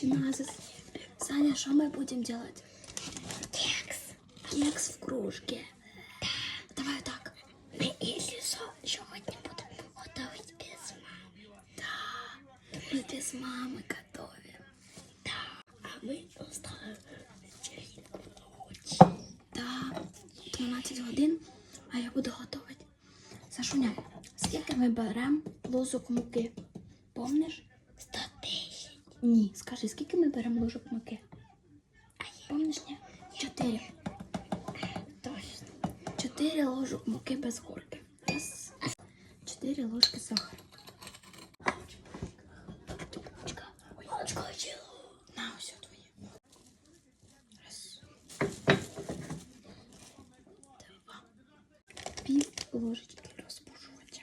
Чиназис. Саня, что мы будем делать? Кекс. Кекс в кружке. Давай так. Ми, якщо що, сьогодні будемо готувати без мами. Да. Мы без мамы готовим. А ми оставимо вечеринку ночі. Да. 12 годин, а я буду готувати. Сашуня, скільки ми беремо ложок муки? Помниш? 110. Ні, скажи, скільки ми беремо ложок муки? Помниш, ні? Чотири. точно. Чотири ложок муки без горки. Раз. Чотири ложки. Очка. На, ось твоє. Раз. Два. Пів ложечки розпушувача.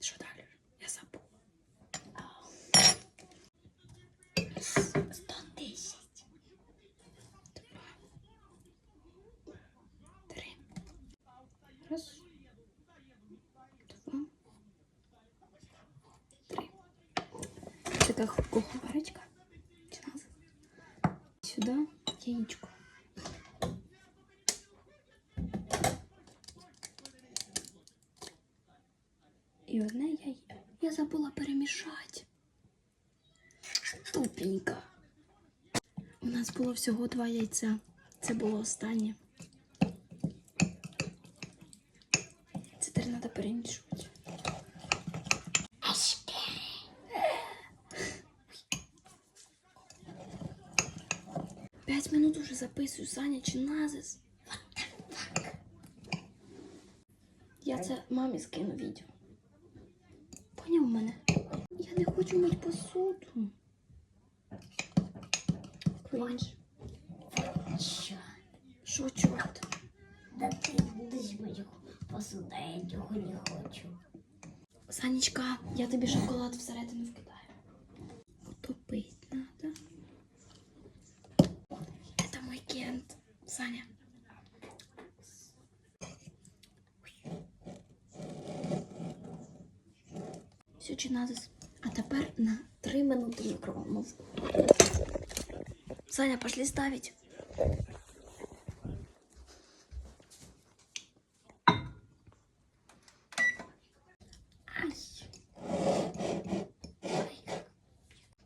Що далі? Я забула. 110. Два. Три. Раз. Два. Три. Така куховарочка. Сюда яичко. І одне яйце. Я забула перемішати. Тупенько. У нас було всього два яйця. Це було останнє. Це тепер треба перемішувати. П'ять минут уже записую, Саня, чи назис. Я це мамі скину відео. Поняв мене? Я не хочу мити посуду. Крінж. Що? Що, чорт? Да ти будеш мою посуда, я цього не хочу. Санечка, я тобі шоколад всередину Саня. Все, чи. А тепер на 3 минути мікроволновку. Саня, пошли ставить.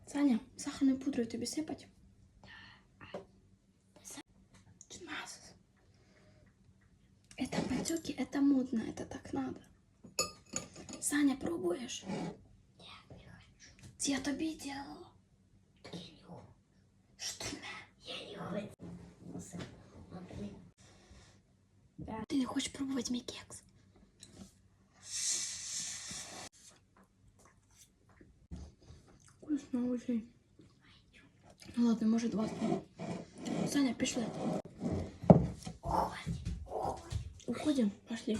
Саня, сахарную пудру тебе сыпать? Потеки, это модно, это так надо. Саня, пробуешь? Я не хочу. Я тобі делала. Я не хочу. Что? Я не хочу. Ты не хочешь пробовать мой кекс? Вкусно очень. Ну ладно, может два. Саня, пішли. Уходь. Уходим? Пошли.